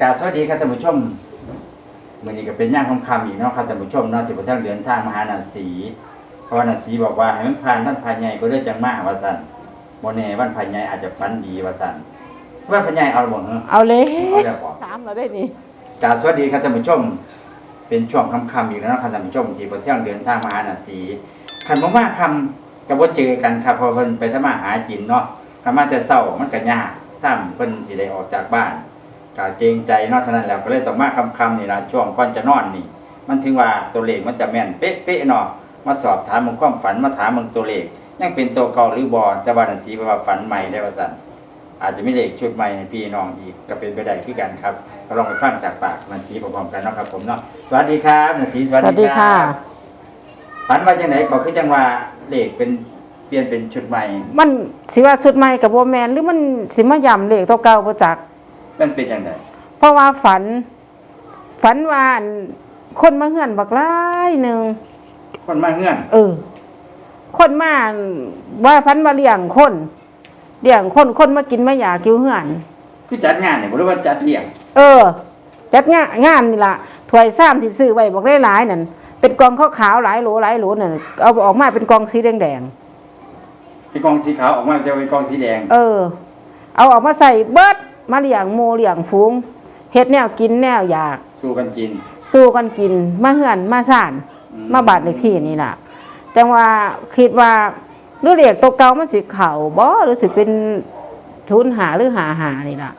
กราบสวัสดีครับท่านผู้ชมมื้อนี้ก็เป็นย่างคำคำๆอีกเนาะครับท่านผู้ชมเนาะที่พระเจ้าเดินทางมาหานาสีเพราะว่านาสีบอกว่าให้มันผ่านวันพายใหญ่ก็ได้จังมาว่าซั่นบ่แน่วันพายใหญ่อาจจะฝันดีว่าซั่นว่าพายใหญ่เอาบ่เหรอเอาเลยเอาแล้วบ่สามเราได้นี่กราบสวัสดีครับท่านผู้ชม เป็นช่วงคำคำๆอีกแล้วนะครับท่านผู้ชมที่พระเที่ยงเดินทางมาหานาสีขันบ่มาคำกับว่าเจอกันครับเพอเพิ่นไปทำมาหากินเนาะคำมาแต่เศร้ามันก็ยากซ้ำเพิ่นสิได้ออกจากบ้าน ก็เกรงใจเนาะฉะนั้นแล้วก็เลยต้องมาคำคำๆนี่ล่ะช่วงก่อนจะนอนนี่ มันถึงว่าตัวเลขมันจะแม่นเป๊ะๆเนาะมาสอบถามมึงความฝันมาถามมึงตัวเลขยังเป็นตัวเก่าหรือบ่แต่ว่านาสีว่าฝันใหม่ได้ว่าซั่นอาจจะมีเลขชุดใหม่ให้พี่น้องอีกก็เป็นไปได้คือกันครับก็ลองไปฟังจากปากนาสีพร้อมๆกันเนาะครับผมเนาะสวัสดีครับนาสีสวัสสวัสดีดีคค่ะรับฝันว่าจังไหนขอคือจังว่าเลขเป็นเปลี่ยนเป็นชุดใหม่ มันสิว่าสุดใหม่กับโบแมนหรือมันสิมาย่ำเลขตัวเก่าบ่จัก มันเป็นจังไดเพราะว่าฝัน ฝันว่าอันคนมาเฮือนบักหลายหนึ่งคนมาเงื่อน เออ คนมาอั่นว่าฝันมาเลี้ยงคนเลี้ยงคนคนมากินมาอยากคิวเฮือน คือจัดงานเนี่ยบ่รู้ว่าจัดเลี้ยงเออจัดงานงานนี่ล่ะถ้วยซ้ำที่ซื้อไว้บอกได้หลายๆนั่นเป็นกองขาวๆหลายโหลหลายโหลนั่นเอาออกมาเป็นกองสีแดงเป็นกองสีขาวออกมาจะเป็นกองสีแดง ๆเออ เอาออกมาใส่เบิด มาเลี้ยงโมเลี้ยงฝูงเฮ็ดแนวกินแนวอยาก สู้กันกิน สู้กันกิน มาเฮือนมาซ่าน อืมาบาดในที่นี่ล่ะ จังว่าคิดว่าหรือเรียกตัวเก่ามันสิเข่าบ่หรือสิเป็นทุนหาหรือหาหานี่ล่ะ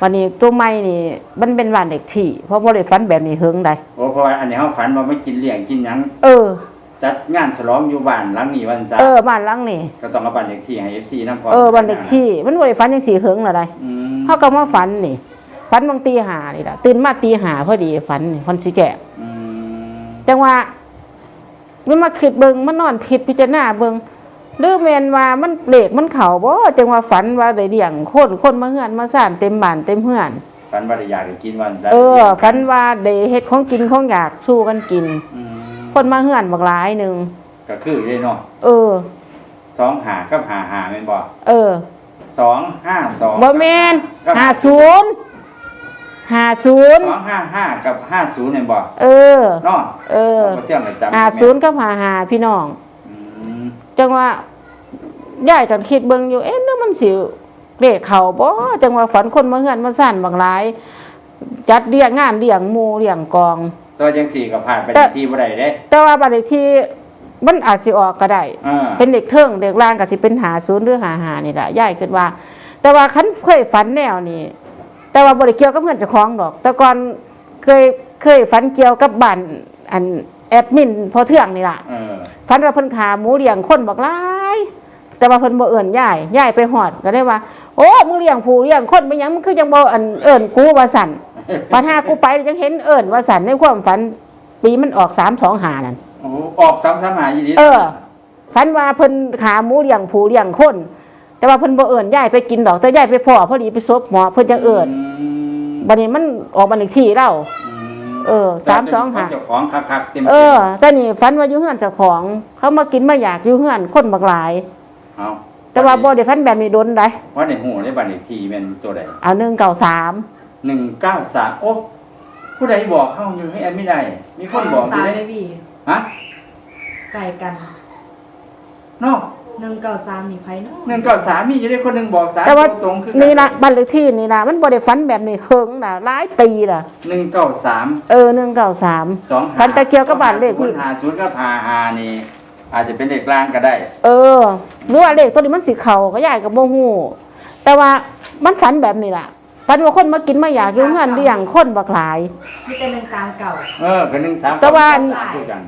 วันนี้ตัวใหม่นี่มันเป็นบ้านเด็กที่ เพราะบ่ได้ฝันแบบนี้เฮิงได้โอ้เพราะว่าอันนี้เฮาฝันว่าไม่กินเลี้ยงกินหยังเออ จัดงานฉลองอยู่บ้านหลังนี้วันซะเออบ้านหลังนี่ ก็ต้องเอาบ้านเลขที่ให้ FC นำพร้อมเออบ้านเด็กที่ มันบ่ได้ฝันจังสี่เฮิงล่ะได้อืม เฮาก็มาฝันนี่ฝันบางตีหานี่ล่ะตื่นมาตีหาพอดีฝันนี่คนสิแก่อืมจังว่ามันมาคิดเบิงมันนอนผิดพิจารณาเบิงหรือแมนว่ามันเบรกมันเข่าบ่จังว่าฝันว่าได้เลี้ยงคนคนมาเฮือนมาซ่านเต็มบ้านเต็มเฮือนฝันว่าได้อยากจะกินวันซะเออฝันว่าได้เฮ็ดของกินของอยากสู้กันกินอืมคนมาเฮือนบักหลายหนึงก็คือเลยเนาะเออสองหากับหาหาแม่นบ่เออ สองห้าสองบ่แม่นกับ50 50สองห้าห้ากับห้าศูนย์แม่นบ่เออเนาะเออบ่เสี่ยงกันจำ50กับ55พี่น้องอืมจังว่าย่ายกันคิดเบิ่งอยู่เอ๊ะนึกมันสิเลขเขาบ่จังว่าฝันคนมาเฮือนมาสั่นบางหลาย จัดเลี้ยงงานเลี้ยงหมู่เลี้ยงกอง ตัวจังสี่ก็ผ่านไปแต่ที่บ่ได้เด้ แต่ว่าบัดนี้ที่ มันอาจสิออกก็ได้เออเป็นเด็กเทิงเด็กล่างก็สิเป็นหาศูนย์หรือหาหานี่ล่ะย่ายคิดว่า แต่ว่าคันเคยฝันแนวนี้แต่ว่าบ่ได้เกี่ยวกับเงินเจ้าของดอก แต่ก่อนเคยเคยฝันเกี่ยวกับบ้านอันแอดมินพอเทื่องนี่ล่ะ เออฝันว่าเพิ่นขาหมูเลี้ยงคนบักหลายแต่ว่าเพิ่นบ่เอิ้นยายยายไปฮอดก็ได้ว่า โอ้มึงเลี้ยงผู้เลี้ยงคนไปหยังมึงคือจังบ่อันเอิ้นกูว่าสั่นปัญหากูไปจังเห็นเอิ้นว่าสั่นในความฝันปีมันออก325นั่น โอ้ออกซ้ำซ้ำหาอีหลีเออฝันว่าเพิ่นขาหมูเลี้ยงผู้เลี้ยงคน แต่ว่าเพิ่นบ่เอิ้นยายไปกินดอกแต่ยายไปพ่อพอดีไปซบหมอเพิ่นจังเอิ้นมบัดนี้มันออกบันอีกที่เรามเออสามสองห้าเจ้าของคักๆเต็มๆเออแต่นี่ฝันว่าอยู่เฮือนเจ้าของ เขามากินมาอยากอยู่เฮือนคนบักหลายเอาแต่ว่าบ่ได้ฝันแบบนี้โดนได้ว่าในหูในบัตรเลขที่แม่นตัวใดเอาหนึ่งเก่าสามหนึ่งเก้าสามโอ้ผู้ใดบอกเข้าอยู่ให้แอดไม่ได้ มีคนบอกอสายู่มได้เลยพี่ ฮะไก่กันเนาะหนึ่งเก้าสามมีไพ่เนาะหนึ่งเก้าสามมีอยู่ได้คนหนึ่งบอกสามแต่ว่าตรงๆคือนี่ละบ้านเลขที่นี่ละมันบ่ได้ฝันแบบนี้เฮิงน่ะหลายปีล่ะหนึ่งเก้าสามเออหนึ่งเก่าสามสองฝันแต่เกี่ยวกับบ้านเลขศูนย์หาศูนย์กับหาหานี่ อาจจะเป็นเลขกลางก็ได้ เออหรือว่าเลขตัวนี้มันสิเข้าก็ยายก็บ่ฮู้แต่ว่ามันฝันแบบนี้ล่ะ ฝันว่าคนมากินมาอยากอยู่เฮือนเลี้ยงคนบักหลาย มีแต่หนึ่งสามเก่าเออก็หนึ่งสามแต่ว่า คือกัน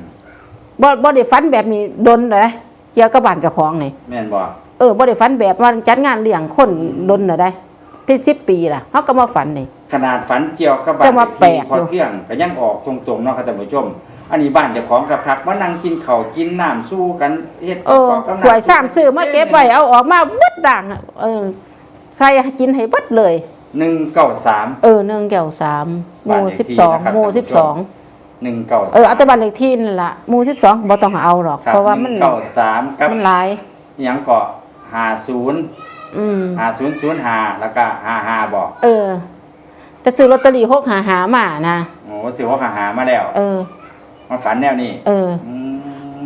บ่บ่ได้ฝันแบบนี้ดนเลยเกี่ยวกับบ้านเจ้าของนี่แม่นบอกเออบ่ได้ฝันแบบว่าจัดงานเลี้ยงคนดนน่ะได้เป็น10ปีล่ะเฮาก็มาฝันนี่ ขนาดฝันเกี่ยวกับบ้าจะนมาเลขแปลที่กพออยู่เที่ยงก็ยังออกตรงๆเนาะครับท่านผู้ชม อันนี้บ้านเจ้าของคักๆมานั่งกินข้าวกินน้ำสู้กันเฮ็ดเออประกบกับน้ำ สวยซ้ำซื้อมาเก็บไว้เอาออกมาเบิดด่างอะเออใส่ให้กินให้เบิดเลย หนึ่งเก้าสาม เออหนึ่งแก้วสามหบ้านมู่เลขสิบที่สองนะครับหมู่ท่านผู้สิบชสมองหนึ่งเก้าเอออัตบันเลขที่นั่นล่ะหมู่สิบสองบ่ต้องเอาหรอกครับเพราะว่ามันเก้าสามกับมันหลายอิหยังเกาะหาศูนย์อืม หาศูนย์ศูนย์หาแล้วก็หาหาบอกเออ แต่ซื้อลอตเตอรี่หกหาหามานะโอ้สิว่าหามาแล้ว เออมาฝันแนวนี้เออ อืม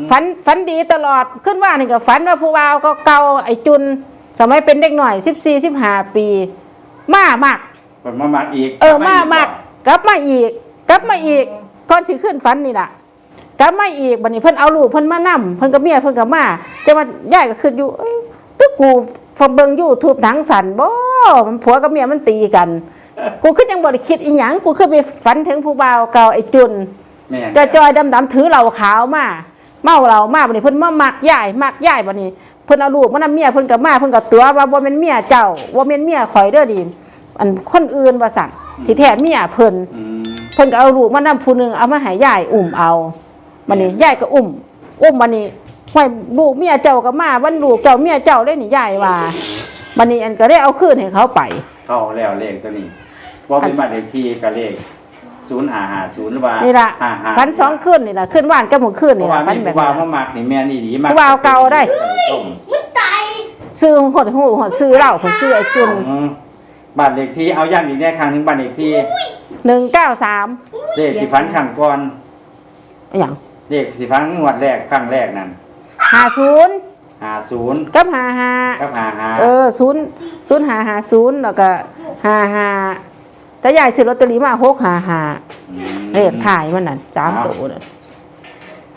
ฝันฝันดีตลอดขึ้นว่านี่ก็ฝันว่าผู้บ่าวก็เก่าไอ้จุน สมัยเป็นเด็กหน่อยสิบสี่สิบห้าปี มามากเปิดมามักอีกเออมามากกลับมาอีก กลับมาอีกก่อนสิขึ้นฝันนี่ล่ะกลับมาอีกบัดนี้เพิ่นเอาลูกเพิ่นมานํเพิ่นกับเมียเพิ่นกับมาแต่ว่าย่ายก็คืออยู่เอ้ยตึกกูฟังเบิ่ง YouTube หนังสั่นบ่มันผัวกับเมียมันตีกัน กูคือยังบ่ได้คิดอีหยังกูคือไปฝันถึงผู้บ่าวเก่าไอ้จุนแม่นจะจอยดำๆถือเหล้าขาวมาเมาเหล้ามาบัดนี้เพิ่นมามักย่ายมักย่ายบัดนี้ เพิ่นเอาลูกมานํเมียเพิ่นกับมาเพิ่นกับตัวว่าบ่แม่นเมียเจ้าบ่แม่นเมียข่อยเด้อดิอันคนอื่นว่าสั่นที่แท้เมียเพิ่นอืมเพิ่นก็เอาลูกมานํผู้หนึงเอามาให้ยายอุ้มเอาบัดนี้ยายก็อุ้มอุ้มบัดนี้ห้อยลูกเมียเจ้าก็มาวันลูกเจ้าเมียเจ้าได้นี่ยายว่าบัดนี้อันก็ได้เอาคืนให้เขาไปเข้าแล้วเลขตัวนี้ว่าเป็นบ้านเลขที่กับเลข ศูนย์หาหาศูนย์หรือว่านี่ล่ะหาหาฝันสองคืนนี่ล่ะคืนว่านกับมื้อคืนเพนี่ราะว่าล่ะฝันมีแบบผู้ว่านั้นมามักนี่แม่นี่ดีมากผู้ว่าเก่าได้ส้มซื้อหดหูหดซื้อเหล้าผมซื้อไอ้จุนอืมบ้านเลขที่เอาย้ำอีกแน่ครั้งหนึงบ้านเลขที่193เลขที่ฝันครั้งก่อนอหย่างเลขที่ฝันงวดแรกครั้งแรกนั่น50หาศูนย์กับกับหาหา55เออ0 0550แล้วก็55 แต่ยายซื้อลอตเตอรี่มา655เลขถ่ายมันนั่นสามตัวนั่น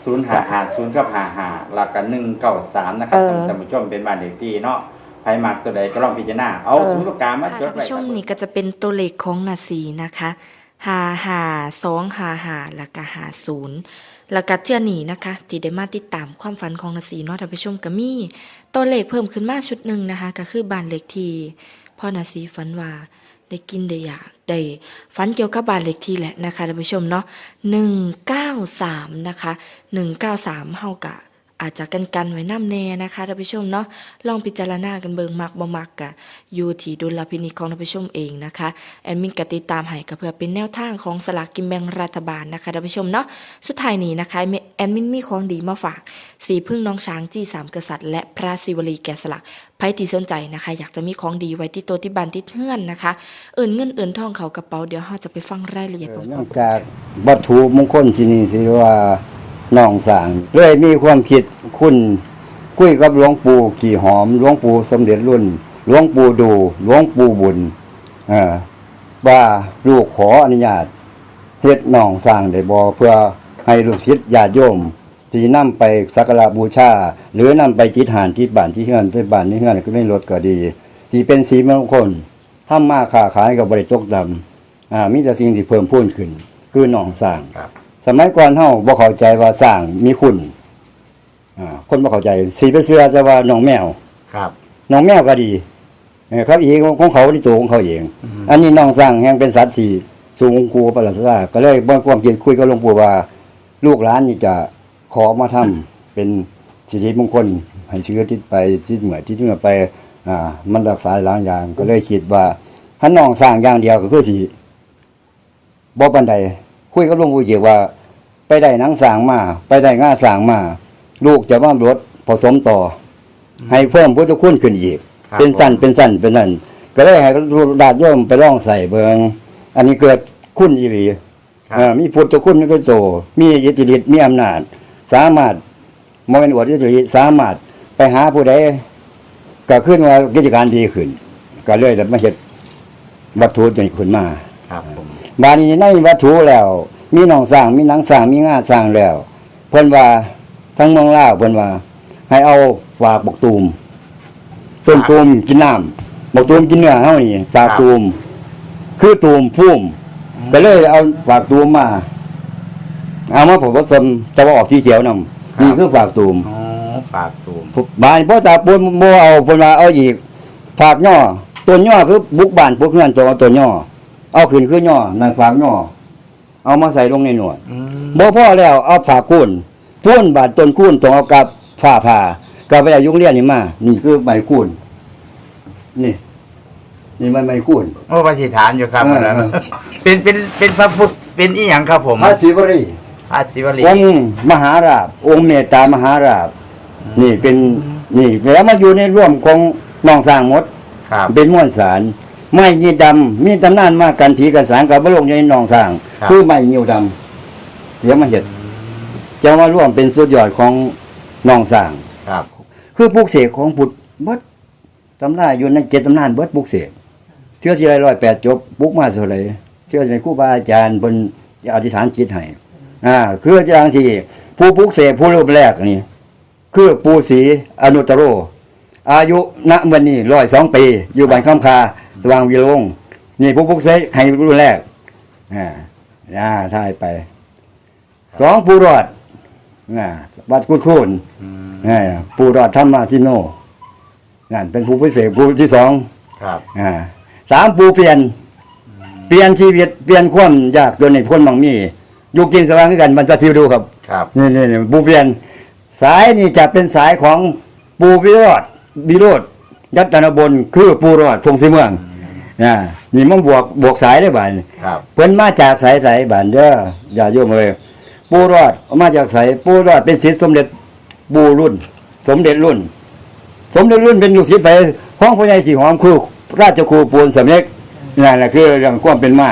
ศูนย์หาหาศูนย์กับหาหาหลักกันหนึ่งเก้าสามนะครับเออ ท่านผู้ชมเป็นบ้านเลขที่เนาะใครมักตัวใดก็ลองพิจารณาเอาเออสมุดปากกามาค่ะจดท่านไว้ผู้ชมครับนี่ก็จะเป็นตัวเลขของนาซีนะคะหาหาสองหาหาแล้วก็หาศูนย์แล้วก็เทื่อนี้นะคะที่ได้มาติดตามความฝันของนาซีเนาะท่านผู้ชมก็มีตัวเลขเพิ่มขึ้นมาชุดหนึ่งนะคะ ก็คือบ้านเลขที่พ่อนาซีฝันว่า ได้กินได้อยากได้ฝันเกี่ยวกับบ้านเลขที่แหละนะคะท่านผู้ชมเนาะหนึ่งเก้าสามนะคะหนึ่งเก้าสามเฮากะ อาจจะกันกันไว้น้ำแน่นะคะท่านผู้ชมเนาะลองพิจารณากันเบิงมักบ่มักกะอยู่ที่ดุลพินิจของท่านผู้ชมเองนะคะแอดมินกติดตามให้ก็เพื่อเป็นแนวทางของสลากกินแบ่งรัฐบาลนะคะท่านผู้ชมเนาะสุดท้ายนี้นะคะแอดมินมีของดีมาฝาก สีพึ่งน้องช้างจีสามกษัตริย์ และพระศิวลีแกะสลักใครที่สนใจนะคะ อยากจะมีของดีไว้ที่โตวที่บ้านที่เฮือนนะคะเอิ่นเงินเอิ่นทองเขากระเป๋าเดี๋ยวเราจะไปฟังรายละเอียดพร้อมๆนอกจากวัตถุมงคลที่นี่สิว่า น้องสางเลยมีความคิดคุณคุยกับหลวงปู่ขี่หอมหลวงปู่สมเด็จรุ่นหลวงปู่ดูหลวงปู่บุญว่าลูกขออนุญาตเฮ็ดน้องสร้างได้บ่เพื่อให้ลูกศิษย์ญาติโยมที่นำไปสักการะบูชาหรือนำไปจิตหานที่บ้านที่เฮือนที่บ้านที่เฮือนก็ไม่ลดก็ดีที่เป็นสีมงคลทำมาค้าขายกับบริตกดำอ่ามีแต่สิ่งที่เพิ่มพูนขึ้น คือหนองสร้างครับ สมัยก่อนเฮาบ่เข้าใจว่าสร้างมีคุณอ่าคนบ่เข้าใจสีไปเสื้อจะว่าหนองแมว ครับหนองแมวก็ดีเออครับอีกของเขาที่ตัวของเขาเองอันนี้หนองสร้างแห่งเป็นสัตว์ที่สูงกูประหลาดซาก็เลยบ่ความคิดคุยกับหลวงปู่ว่า ลูกหลานนี่จะขอมาทำเป็นสิริมงคลให้เชื้อทิศไปทิศเหนือทิศเหนือไป อ่า มันรักษาหลายอย่างก็เลยคิดว่าถ้าน้องสร้างอย่างเดียวก็คือสิบ่ปันใด คุยกับหลวงปู่เกี่ยวว่า ไปได้หนังสางมา ไปได้ง่าสางมา ลูกจะว่ารถผสมต่ออให้เพิ่มพุทธคุณขึ้นอีก ครับเป็นสั้นเป็นสั้นเป็นนั่นก็เลยให้ดาดโย่อมไปลองใส่เบิงอันนี้เกิดคุณอีหลีครับ เอ่อมีพุทธคุณมีพระโต มีอิทธิฤทธิ์มีอำนาจ สามารถมเป็นอวดอิทธิฤทธิ์สามารถไปหาผู้ใดก็ขึ้นว่ากิจการดีขึ้น ก็เลยได้มาเฮ็ดวัตถุจนขึ้นมา ครับผม บาดนี้ในวัตถุแล้ว มีหนองสร้างมีหนังสร้างมีงาสร้างแล้ว เพิ่นว่าทั้งเมืองลาวเพิ่นว่า ให้เอาฝากบกตูมต้นตูมกินน้ำบกตูมกินเนื้อเฮานี่ฝากตูม คือตูมพุ่มก็เลยเอาฝากตูมมา เอามาผมผสมจะว่าออกที่เขียวนำนี่คือฝากตูมอ๋อฝากตูมบานพ่อตาปูนโมเอาเพิ่นว่าเอาอีกฝากย่อตัวย่อคือบุกบ้านพวกเพื่อนตัวตัวย่อ เอาขึ้นคือย่อนั่นฝากย่อเอามาใส่ลงในหนวดอืมบ่พอแล้วเอาฝากคูนพูนบาดต้นคูนต้องเอากับฝ้าผ่ากับไปอายุเรียนนี่มา นี่คือใบคูนนี่ นี่มันใบคูนโอ้ปฏิฐานอยู่ครับเออแล้วเป็นเป็นเป็นพระพุทธเป็นอีหยังครับผมพระศิวรีพระศิวลีองค์มหาราชองค์เมตตามหาราชนี่เป็นนี่แล้วมาอยู่ในร่วมของน้องสร้างหมดครับเป็นม้วนสาร ไม่ยีดำมีตำนานมากกันผีกันสางกับบลงในหนองสร้างครับ คือไม่ยิวดำเดี๋ยวมาเห็ดจะมาร่วมเป็นสุดยอดของหนองสร้าง ครับคือปลูกเสกของพุทธเบิดตำราอยู่ในเจ็ดตำนานเบิดปลูกเสกเชื่อสิไรร้อยแปดจบปลูกมาเท่าไหรเชื่อในครูบาอาจารย์บนอธิษฐานจิตให้อ่าคืออย่างที่ผู้ปลูกเสกผู้รูปแรกนี่ คือปูศรีอนุตตโร อายุณวันนี้ร้อยสองปี อยู่บ้านข้ามคา สว่างวิโรงนี่ผู้ปลูกเสกให้รุ่นแรกอ่าอ่าถ่ายไป สองผู้รอดอ่าวัดกุดคูนอืมอ่าผู้รอดธรรมาทิโนนั่นเป็นผู้พิเศษผู้ที่สองครับอ่าสามผู้เปลี่ยน เปลี่ยนชีวิตเปลี่ยนความยากจนในพ้นบางมีอยู่กินสว่างด้วยกันมันจะทิวดูครับ ครับนี่นี่นี่ปูเปลี่ยน สายนี่จะเป็นสายของปูวิโรดวิโรดยัตนบนคือปูรอดทรงสีเมือง อ่านี่มันบวกบวกสายได้บ่ายครับ เพิ่นมาจากสายสายบานเด้ออย่าโยมเลยปูรอดมาจากสายปูรอดเป็นศิษย์สมเด็จปูรุ่น สมเด็จรุ่น สมเด็จรุ่นเป็นลูกศิษย์ไปห้องพ่อใหญ่สีหอมคือราชครูปูนสำเร็จนั่นแหละคือเรื่องความเป็นมา